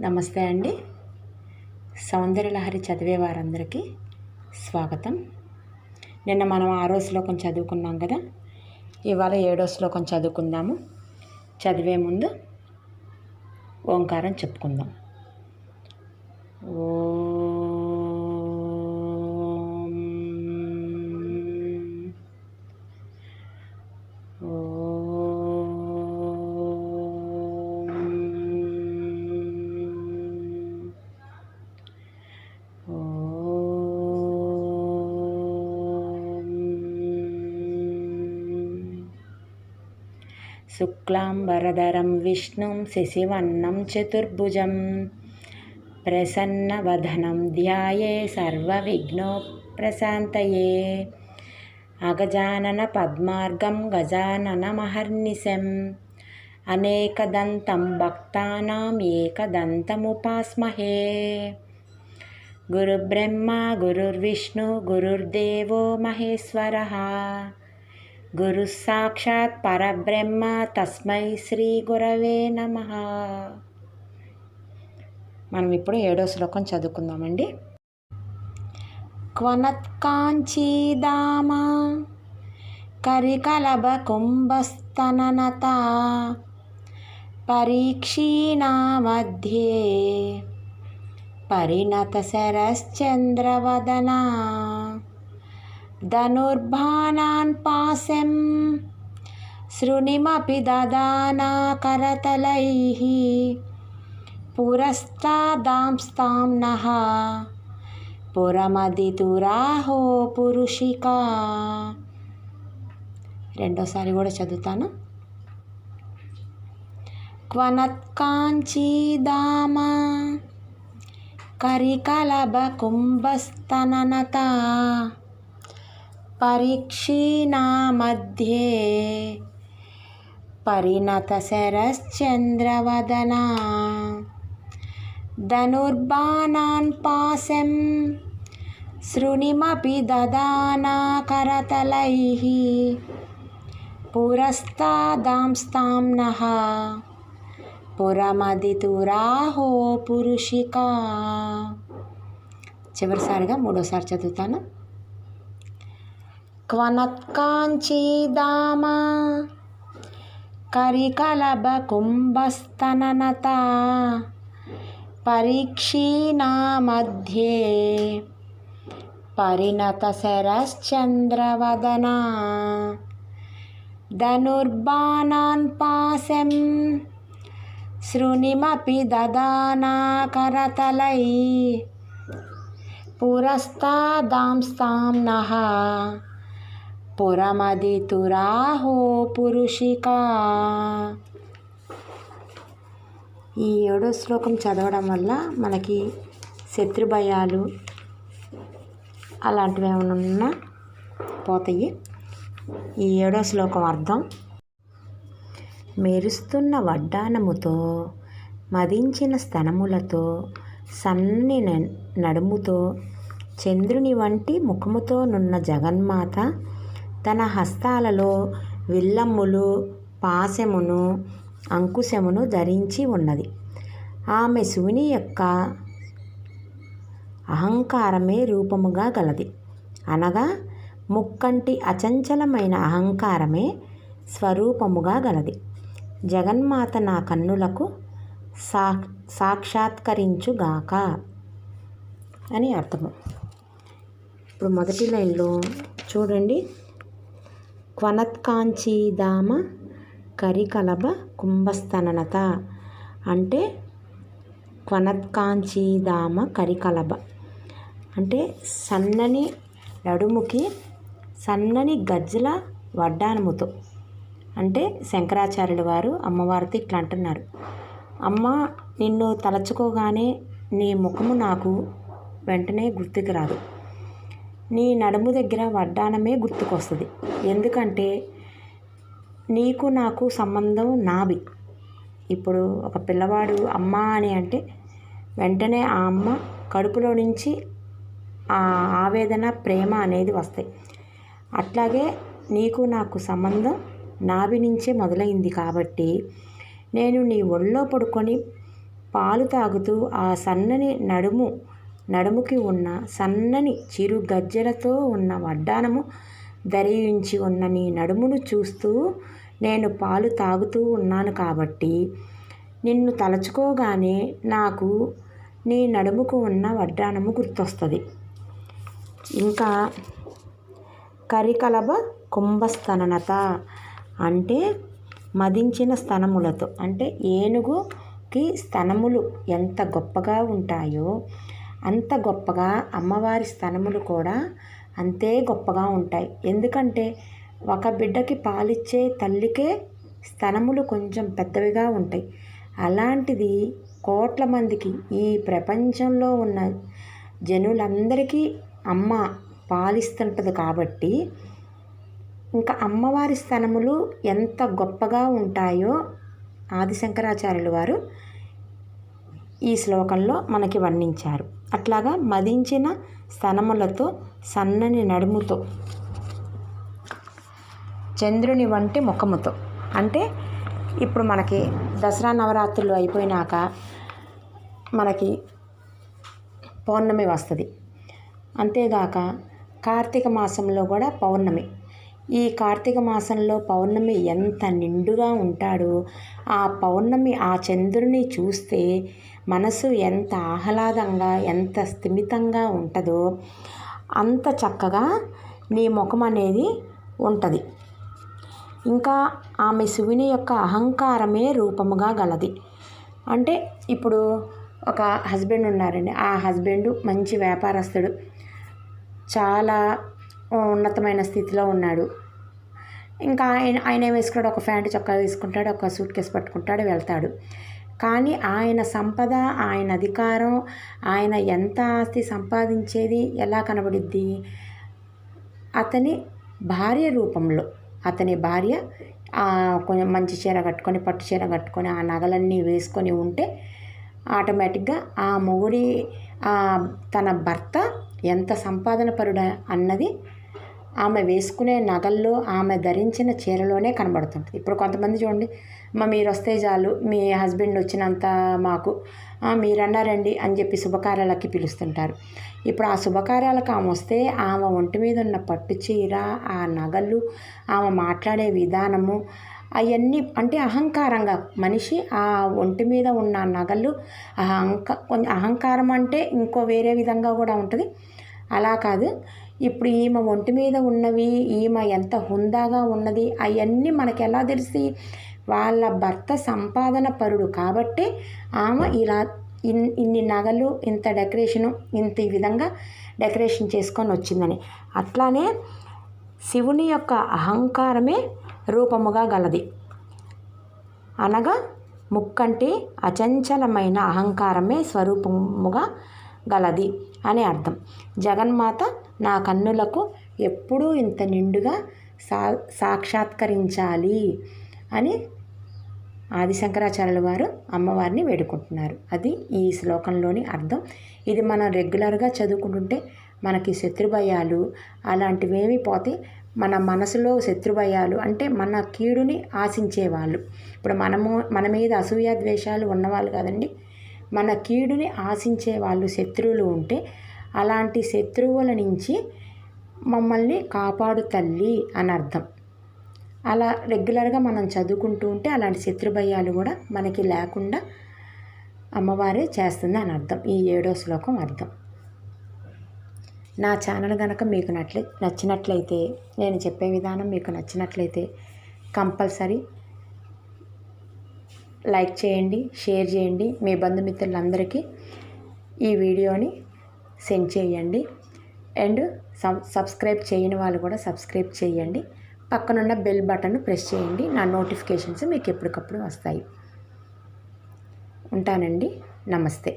నమస్తే అండి. సౌందర్యలహరి చదివే వారందరికీ స్వాగతం. నిన్న మనం ఆరో శ్లోకం చదువుకున్నాం కదా. ఇవాళ ఏడో శ్లోకం చదువుకుందాము. చదివే ముందు ఓంకారం చెప్పుకుందాం. ఓ శుక్లాంబరధరం విష్ణుం శశివన్నం చతుర్భుజం ప్రసన్నవదనం ధ్యాయే సర్వవిఘ్నో ప్రశాంతయే అగజానన పద్మార్గం గజాననమహర్నిశం అనేకదంతం భక్తానాం ఏకదంతముపాస్మహే. గురుబ్రహ్మ గురుర్విష్ణు గురుర్దేవో మహేశ్వర. గురు సాక్షాత్ పరబ్రహ్మ తస్మై శ్రీ గురవే నమ. మనం ఇప్పుడు ఏడో శ్లోకం చదువుకుందామండి. క్వనత్కాంచీదామ కరికలభ కుంభస్తననత పరీక్షీణా మధ్యే పరిణత శరశ్చంద్రవదనా ధనుర్బాణాన్ పాశం శృణిమపి దదానా కరతలైः పురస్తాదాంస్తాం నః పురమదితురాహో పురుషిక రెండోసారి కూడా చదువుతాను. క్వనత్కాంచీదామ కరికలభ కుంభస్తననత పరీక్షీణా మధ్యే పరిణత శరశ్చంద్రవదనా ధనుర్బాణాన్ పాశం శృణిమపి దదానా కరతలైः పురస్తాదాంస్తాం నః పురమదితురాహో పురుషికా చివరిసారిగా మూడోసారి చదువుతాను. క్వనత్కాంచీదామ కరికలభ కుంభస్తననత పరీక్షీణా పరిణత శరశ్చంద్రవదనా ధనుర్బాణాన్ పాశం శృణిమపి దదానాకరతలై పురస్తాదాంస్తాం నః పురమదితురాహో పురుషికా. ఈ ఏడో శ్లోకం చదవడం వల్ల మనకి శత్రుభయాలు అలాంటివి ఏమైనా ఉన్నా పోతాయి. ఈ ఏడో శ్లోకం అర్థం మెరుస్తున్న వడ్డానముతో మదించిన స్తనములతో సన్నని న- నడుముతో చంద్రుని వంటి ముఖముతో నున్న జగన్మాత తన హస్తాలలో విల్లమ్ములు పాశమును అంకుశమును ధరించి ఉన్నది. ఆమె శివుని యొక్క అహంకారమే రూపముగా గలది. అనగా ముక్కంటి అచంచలమైన అహంకారమే స్వరూపముగా గలది. జగన్మాత నా కన్నులకు సా సాక్షాత్కరించుగాక అని అర్థము. ఇప్పుడు మొదటి లైన్లో చూడండి. క్వనత్కాంచీదామ కరికలభ కుంభస్తననత అంటే క్వనత్కాంచీదామ కరికలభ. అంటే సన్నని నడుముకి సన్నని గజ్జల వడ్డానముతో అంటే శంకరాచార్యుల వారు అమ్మవారితో ఇట్లా అంటున్నారు. అమ్మ నిన్ను తలచుకోగానే నీ ముఖము నాకు వెంటనే గుర్తుకు రాదు. నీ నడుము దగ్గర వడ్డానమే గుర్తుకొస్తుంది. ఎందుకంటే నీకు నాకు సంబంధం నాభి ఇప్పుడు ఒక పిల్లవాడు అమ్మ అని అంటే వెంటనే ఆ అమ్మ కడుపులో నుంచి ఆ ఆవేదన ప్రేమ అనేది వస్తాయి. అట్లాగే నీకు నాకు సంబంధం నాభి నుంచే మొదలైంది కాబట్టి నేను నీ ఒళ్ళో పడుకొని పాలు తాగుతూ ఆ సన్నని నడుము నడుముకి ఉన్న సన్నని చిరు గజ్జెలతో ఉన్న వడ్డానము ధరించి ఉన్న నీ నడుమును చూస్తూ నేను పాలు తాగుతూ ఉన్నాను కాబట్టి నిన్ను తలచుకోగానే నాకు నీ నడుముకు ఉన్న వడ్డానము గుర్తొస్తుంది. ఇంకా కరికలబ కుంభస్తననత అంటే మదించిన స్తనములతో అంటే ఏనుగుకి స్తనములు ఎంత గొప్పగా ఉంటాయో అంత గొప్పగా అమ్మవారి స్థనములు కూడా అంతే గొప్పగా ఉంటాయి. ఎందుకంటే ఒక బిడ్డకి పాలిచ్చే తల్లికే స్థనములు కొంచెం పెద్దవిగా ఉంటాయి. అలాంటిది కోట్ల మందికి ఈ ప్రపంచంలో ఉన్న జనులందరికీ అమ్మ పాలిస్తుంటుంది కాబట్టి ఇంకా అమ్మవారి స్థనములు ఎంత గొప్పగా ఉంటాయో ఆదిశంకరాచార్యులు వారు ఈ శ్లోకంలో మనకి వర్ణించారు. అట్లాగా మదించిన స్తనములతో సన్నని నడుముతో చంద్రుని వంటి ముఖముతో. అంటే ఇప్పుడు మనకి దసరా నవరాత్రులు అయిపోయినాక మనకి పౌర్ణమి వస్తుంది. అంతేగాక కార్తీక మాసంలో కూడా పౌర్ణమి. ఈ కార్తీక మాసంలో పౌర్ణమి ఎంత నిండుగా ఉంటాడో ఆ పౌర్ణమి ఆ చంద్రుని చూస్తే మనసు ఎంత ఆహ్లాదంగా ఎంత స్థిమితంగా ఉంటుందో అంత చక్కగా నీ ముఖం అనేది ఉంటుంది. ఇంకా ఆమె శివుని యొక్క అహంకారమే రూపముగా గలది. అంటే ఇప్పుడు ఒక హస్బెండ్ ఉన్నారండి. ఆ హస్బెండ్ మంచి వ్యాపారస్తుడు. చాలా ఉన్నతమైన స్థితిలో ఉన్నాడు. ఇంకా ఆయన ఆయన వేసుకున్నాడు? ఒక ప్యాంటు చొక్కా వేసుకుంటాడు ఒక సూట్ కేసు పట్టుకుంటాడు వెళ్తాడు. కానీ ఆయన సంపద ఆయన అధికారం ఆయన ఎంత ఆస్తి సంపాదించేది ఎలా కనబడిద్ది? అతని భార్య రూపంలో అతని భార్య కొంచెం మంచి చీర కట్టుకొని పట్టు చీర కట్టుకొని ఆ నగలన్నీ వేసుకొని ఉంటే ఆటోమేటిక్గా ఆ మొగుడి తన భర్త ఎంత సంపాదన పరుడ అన్నది ఆమె వేసుకునే నగల్లో ఆమె ధరించిన చీరలోనే కనబడుతుంటుంది ఇప్పుడు కొంతమంది చూడండి మా మీరు వస్తే చాలు మీ హస్బెండ్ వచ్చినంత మాకు మీరన్నారండి అని చెప్పి శుభకార్యాలకి పిలుస్తుంటారు. ఇప్పుడు ఆ శుభకార్యాలకు ఆమె వస్తే ఆమె ఒంటి మీద ఉన్న పట్టు చీర ఆ నగలు ఆమె మాట్లాడే విధానము అవన్నీ అంటే అహంకారంగా మనిషి ఆ ఒంటి మీద ఉన్న నగలు అహంక కొంచెం అహంకారం అంటే ఇంకో వేరే విధంగా కూడా ఉంటుంది. అలా కాదు. ఇప్పుడు ఈమె ఒంటి మీద ఉన్నవి ఈమె ఎంత హుందాగా ఉన్నది అవన్నీ మనకు ఎలా తెలిసి? వాళ్ళ భర్త సంపాదన పరుడు కాబట్టి ఆమె ఇలా ఇన్ ఇన్ని నగలు ఇంత డెకరేషను ఇంత ఈ విధంగా డెకరేషన్ చేసుకొని వచ్చిందని. అట్లానే శివుని యొక్క అహంకారమే రూపముగా గలది. అనగా ముక్కంటి అచంచలమైన అహంకారమే స్వరూపముగా గలది అని అర్థం. జగన్మాత నా కన్నులకు ఎప్పుడూ ఇంత నిండుగా సా సాక్షాత్కరించాలి అని ఆదిశంకరాచార్యుల వారు అమ్మవారిని వేడుకుంటున్నారు. అది ఈ శ్లోకంలోని అర్థం. ఇది మనం రెగ్యులర్గా చదువుకుంటుంటే మనకి శత్రుభయాలు అలాంటివేమి పోతే మన మనసులో శత్రుభయాలు అంటే మన కీడుని ఆశించేవాళ్ళు. ఇప్పుడు మనము మన మీద అసూయ ద్వేషాలు ఉన్నవాళ్ళు కదండి. మన కీడుని ఆశించే వాళ్ళు శత్రువులు ఉంటే అలాంటి శత్రువుల నుంచి మమ్మల్ని కాపాడు తల్లి అని అర్థం. అలా రెగ్యులర్గా మనం చదువుకుంటూ ఉంటే అలాంటి శత్రుభయాలు కూడా మనకి లేకుండా అమ్మవారే చేస్తుంది అని అర్థం. ఈ ఏడో శ్లోకం అర్థం. నా ఛానల్ కనుక మీకు నట్లే నచ్చినట్లయితే నేను చెప్పే విధానం మీకు నచ్చినట్లయితే కంపల్సరీ లైక్ చేయండి షేర్ చేయండి. మీ బంధుమిత్రులందరికీ ఈ వీడియోని సెండ్ చేయండి. అండ్ సబ్స్క్రైబ్ చేయని వాళ్ళు కూడా సబ్స్క్రైబ్ చేయండి. పక్కనున్న బెల్ బటన్ ప్రెస్ చేయండి. నా నోటిఫికేషన్స్ మీకు ఎప్పటికప్పుడు వస్తాయి. ఉంటానండి. నమస్తే.